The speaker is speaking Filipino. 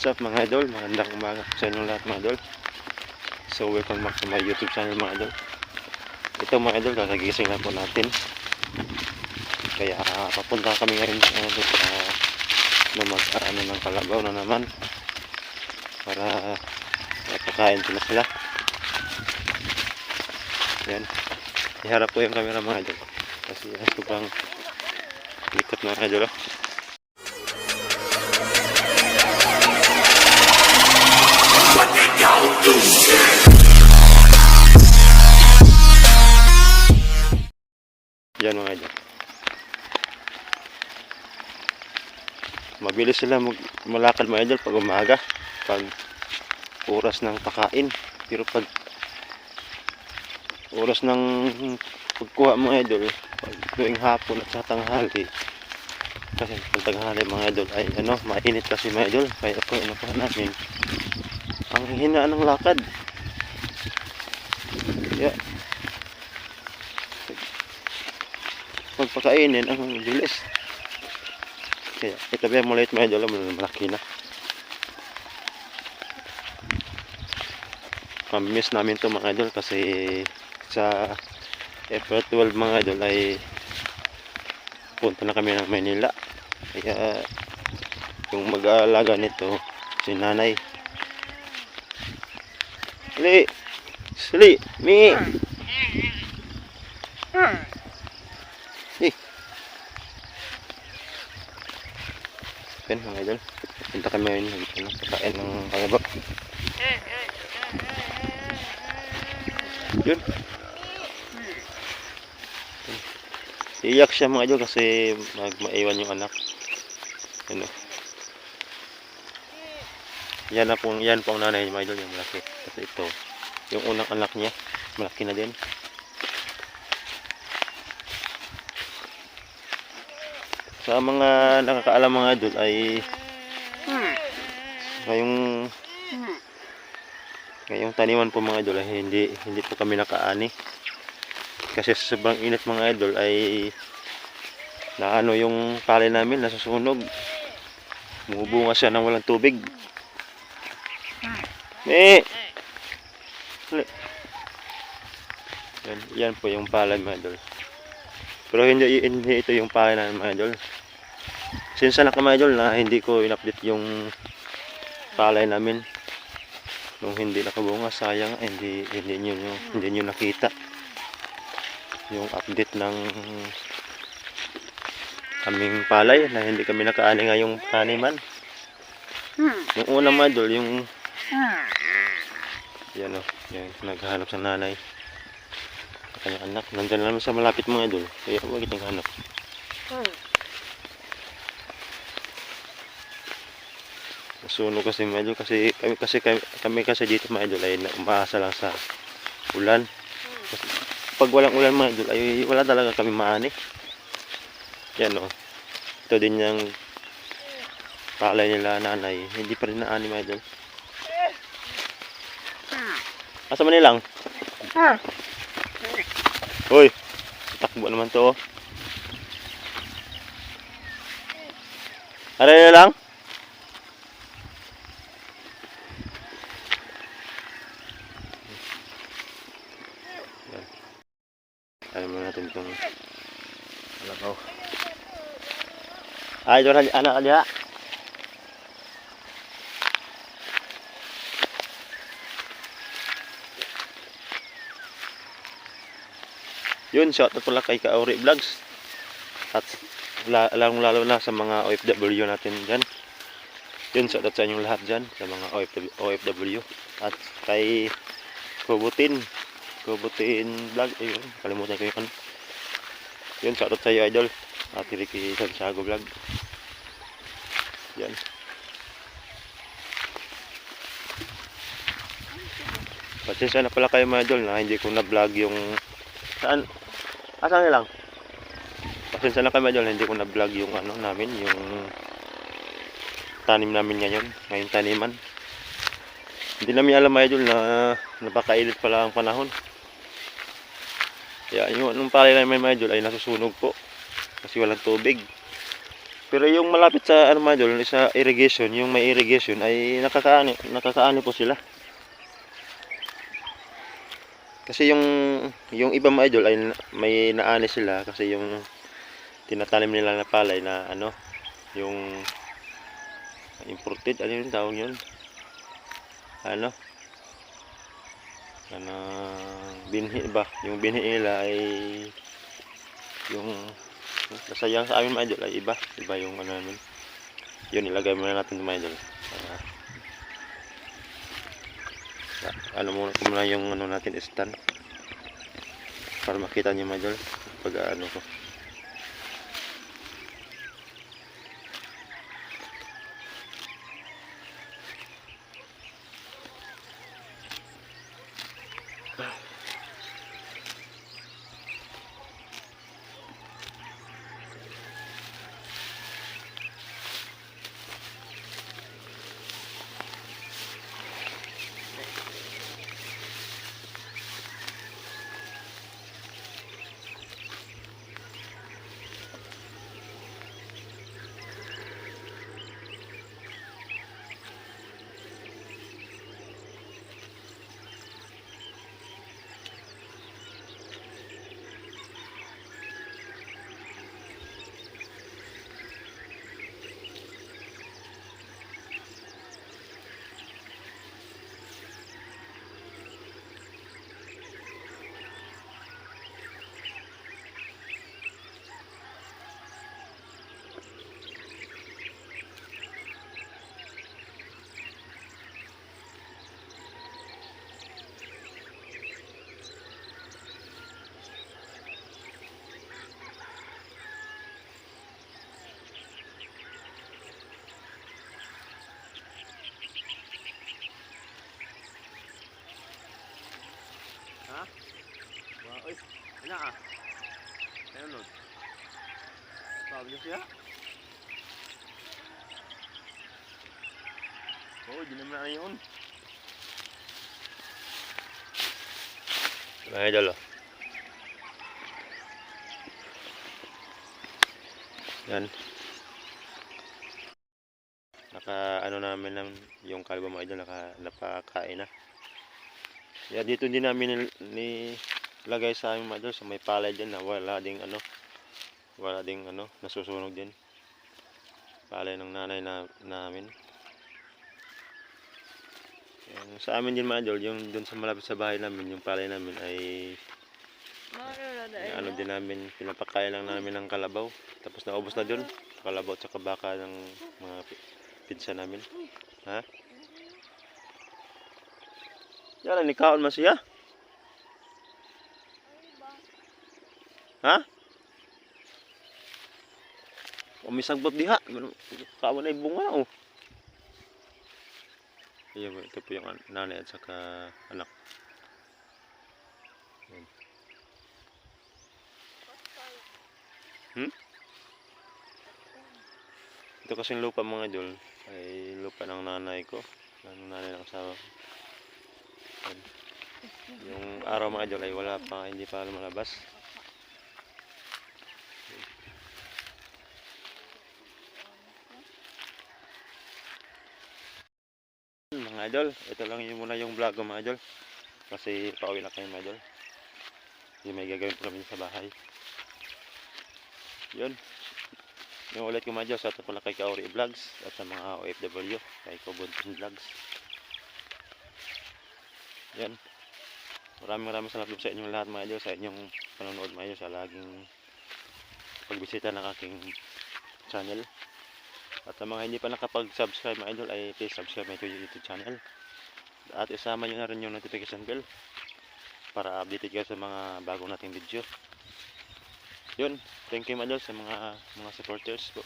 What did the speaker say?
what's up mga idol? Magandang umaga sa inyong lahat mga idol. So welcome back to my YouTube channel mga idol. Ito mga idol, kakagising lang po natin. Kaya ah, papunta kami ngayon mga idol sa na mag ano ng kalabaw na naman para mapakain sila sila. Yan. Iharap ko yung camera mga idol. Kasi uh, sobrang likot mga idol. oh. Yan mga idol. Mabilis sila mag malakad mga idol pag umaga. Pag oras ng pakain. Pero pag oras ng pagkuha mga idol, pag tuwing hapon at sa tanghali, kasi pag tanghali mga idol ay ano, mainit kasi mga idol. Kaya po ano pa namin. Ang hina ng lakad. Kaya pagpakainin ang bilis. Kaya itabi mo ulit mga idol, malaki na. Mamimiss namin to mga idol kasi sa April 12 mga idol ay punta na kami ng Manila. Kaya yung mag-aalaga nito si nanay. Sili! Sili! Mi! Eh. Yan mga idol. Punta kami ngayon ng ano, pagkain ng kagabak. Yun. Iyak siya mga idol kasi mag maiwan yung anak. Ano. Yan na po, yan po ang nanay mga idol, yung malaki. Kasi ito, yung unang anak niya, malaki na din. Sa mga nakakaalam mga idol ay ngayong ngayong taniman po mga idol ay hindi hindi po kami nakaani. Kasi sa sobrang init mga idol ay naano yung palay namin nasusunog. Bumubunga siya ng walang tubig. Eh yan, yan po yung palay mga idol pero hindi, hindi ito yung palay namin mga idol. Since na mga idol na hindi ko in-update yung palay namin nung hindi nakabunga sayang hindi hindi niyo hindi niyo nakita yung update ng aming palay na hindi kami nakaani ngayong taniman yung unang madol yung yan o yan naghahanap sa nanay kanyang anak nandyan naman sa malapit mga idol kaya huwag itong hanap Nasunog kasi mga idol kasi kami kasi kami, kami kasi dito mga idol ay umaasa lang sa ulan. Kasi pag walang ulan mga idol ay wala talaga kami maani. Yan o. Ito din yung palay nila nanay. Hindi pa rin naani mga idol. Asa man nilang? Hoy. Takbo naman to. Aray na lang? Alam mo natin itong alabaw. Ay, doon na, anak Yun, shout out pala kay Kaori Vlogs. At la- lalong lalo na sa mga OFW natin dyan. Yun, shout out sa inyong lahat dyan, sa mga OFW. At kay Kubutin. Kubutin vlog. Ayun, kalimutan ko yun. Yun, shout out sa iyo, idol. Ate Ricky Santiago vlog. Yan. Pasensya na pala kayo mga idol na hindi ko na vlog yung saan asan lang? Pasensya na kayo mga idol hindi ko na vlog yung ano namin yung tanim namin ngayon ngayong taniman. Hindi namin alam mga idol na napakainit pala ang panahon. Kaya yung anong palay namin mga idol ay nasusunog po kasi walang tubig. Pero yung malapit sa ano mga idol, sa irrigation, yung may irrigation ay nakakaani, nakakaani po sila. Kasi yung yung iba mga idol ay may naani sila kasi yung tinatanim nila na palay na ano, yung imported, ano yung tawag yun? Ano? Ano, binhi ba? Yung binhi nila ay yung nasayang sa amin mga idol ay iba. Iba yung ano namin. Yun, ilagay muna natin mga idol. Ah, ah, ano muna ko muna yung ano natin stand. Para makita niyo mga idol. Pag ano ko. Ha? Oy. Ano ah? Nun. Sabi siya? Oo, di naman na yun. Mga idol, oh. Yan. Naka, ano namin ng, yung kalbo mga idol, naka, napakain na. Yeah, dito din namin ni lagay sa aming idol, sa may palay din na wala ding ano, wala ding ano, nasusunog din. Palay ng nanay na, namin. Yan, sa amin din mga idol, yung dun sa malapit sa bahay namin, yung palay namin ay yung ano din namin, pinapakain lang namin ng kalabaw. Tapos naubos na dun, kalabaw at saka baka ng mga pi- pizza namin. Ha? Yan, ni kaon man Ha? Umisagbot diha. Kawan na bunga oh. Ayan, ito po yung an- nanay at saka anak. Hmm? Ito kasing lupa mga idol ay lupa ng nanay ko. Ng nanay ng asawa ko. Yung araw mga idol ay wala pa, hindi pa lumalabas. Mga idol, ito lang yung muna yung vlog ko mga idol. Kasi pauwi na kayo mga idol. Yung may gagawin po kami sa bahay. Yun. Yung ulit ko mga idol, sa ito pala kay Kaori Vlogs at sa mga OFW, kay Kobuntin Vlogs. Yan. Maraming maraming salamat po sa inyong lahat mga idol, sa inyong panonood mga idol, sa laging pagbisita ng aking channel. At sa mga hindi pa nakapag-subscribe mga idol ay please subscribe my YouTube channel. At isama nyo na rin yung notification bell para updated kayo sa mga bago nating video. Yun, thank you mga idol sa mga mga supporters po.